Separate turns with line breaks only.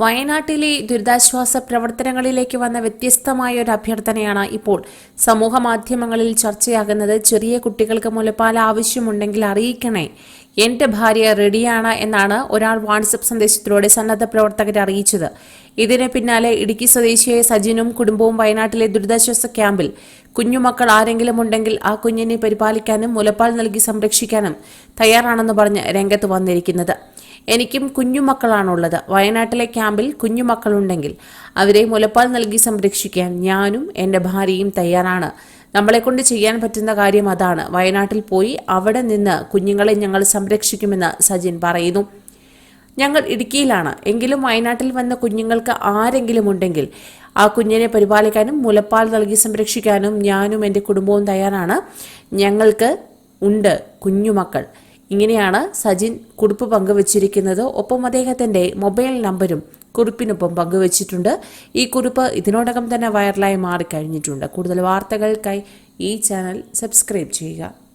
വയനാട്ടിലെ ദുരിതാശ്വാസ പ്രവർത്തനങ്ങളിലേക്ക് വന്ന വ്യത്യസ്തമായ ഒരു അഭ്യർത്ഥനയാണ് ഇപ്പോൾ സമൂഹ മാധ്യമങ്ങളിൽ ചർച്ചയാകുന്നത്. ചെറിയ കുട്ടികൾക്ക് മുലപ്പാൽ ആവശ്യമുണ്ടെങ്കിൽ അറിയിക്കണേ. എന്റെ ഭാര്യ റെഡിയാണ് എന്നാണ് ഒരാൾ വാട്സപ്പ് സന്ദേശത്തിലൂടെ സന്നദ്ധ പ്രവർത്തകരെ അറിയിച്ചത്. ഇതിന് പിന്നാലെ ഇടുക്കി സ്വദേശിയായ സജിനും കുടുംബവും വയനാട്ടിലെ ദുരിതാശ്വാസ ക്യാമ്പിൽ. കുഞ്ഞുമക്കൾ ആരെങ്കിലും ഉണ്ടെങ്കിൽ ആ കുഞ്ഞിനെ പരിപാലിക്കാനും മുലപ്പാൽ നൽകി സംരക്ഷിക്കാനും തയ്യാറാണെന്ന് പറഞ്ഞ് രംഗത്ത് വന്നിരിക്കുന്നത്. എനിക്കും കുഞ്ഞുമക്കളാണുള്ളത്. വയനാട്ടിലെ ക്യാമ്പിൽ കുഞ്ഞുമക്കളുണ്ടെങ്കിൽ അവരെ മുലപ്പാൽ നൽകി സംരക്ഷിക്കാൻ ഞാനും എന്റെ ഭാര്യയും തയ്യാറാണ്. നമ്മളെക്കൊണ്ട് ചെയ്യാൻ പറ്റുന്ന കാര്യം അതാണ്. വയനാട്ടിൽ പോയി അവിടെ നിന്ന് കുഞ്ഞുങ്ങളെ ഞങ്ങൾ സംരക്ഷിക്കുമെന്ന് സജിൻ പറയുന്നു. ഞങ്ങൾ ഇടുക്കിയിലാണ്. എങ്കിലും വയനാട്ടിൽ വന്ന കുഞ്ഞുങ്ങൾക്ക് ആരെങ്കിലും ഉണ്ടെങ്കിൽ ആ കുഞ്ഞിനെ പരിപാലിക്കാനും മുലപ്പാൽ നൽകി സംരക്ഷിക്കാനും ഞാനും എന്റെ കുടുംബവും തയ്യാറാണ്. ഞങ്ങൾക്ക് ഉണ്ട് കുഞ്ഞുമക്കൾ. ഇങ്ങനെയാണ് സജിൻ കുറിപ്പ് പങ്കുവച്ചിരിക്കുന്നത്. ഒപ്പം അദ്ദേഹത്തിന്റെ മൊബൈൽ നമ്പരും കുറിപ്പിനൊപ്പം പങ്കുവച്ചിട്ടുണ്ട്. ഈ കുറിപ്പ് ഇതിനോടകം തന്നെ വൈറലായി മാറിക്കഴിഞ്ഞിട്ടുണ്ട്. കൂടുതൽ വാർത്തകൾക്കായി ഈ ചാനൽ സബ്സ്ക്രൈബ് ചെയ്യുക.